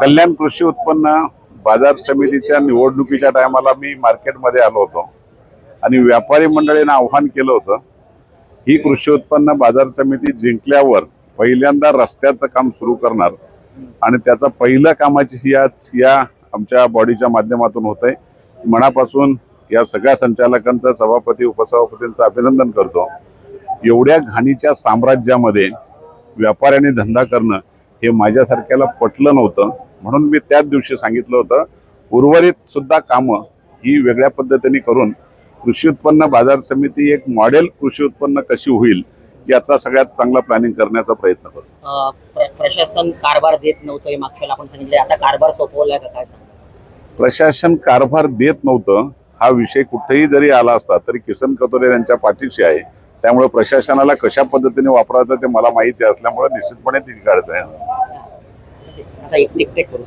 कल्याण कृषी उत्पन्न बाजार समितीच्या निवडणुकीच्या टायमाला मी मार्केटमध्ये आलो होतो. आणि व्यापारी मंडळीनं आव्हान केलं होतं. ही कृषी उत्पन्न बाजार समिती जिंकल्यावर पहिल्यांदा रस्त्याचं काम सुरू करणार. आणि त्याचा पहिलं कामाची ही आज या आमच्या बॉडीच्या माध्यमातून होत आहे मनापासून या सगळ्या संचालकांचं सभापती उपसभापतींचं अभिनंदन करतो. एवढ्या घाणीच्या साम्राज्यामध्ये व्यापाऱ्याने धंदा करणं हे माझ्यासारख्याला पटलं नव्हतं. म्हणून मी त्याच दिवशी सांगितलं होतं उर्वरित सुद्धा कामं ही वेगळ्या पद्धतीने करून कृषी उत्पन्न बाजार समिती एक मॉडेल कृषी उत्पन्न कशी होईल याचा सगळ्यात चांगला प्लॅनिंग करण्याचा प्रयत्न करू अ, प्र- प्रशासन कारभार देत नव्हतं हे मागच्या आपण सांगितलं. आता कारभार सोपवलाय का काय प्रशासन कारभार देत नव्हतं हा विषय कुठेही जरी आला असता तरी किसन कतोरे त्यांच्या पाठीशी आहे. त्यामुळे प्रशासनाला कशा पद्धतीने वापरायचं ते मला माहिती असल्यामुळे निश्चितपणे ती काढायचं आहे. आता एक टिकटेक करू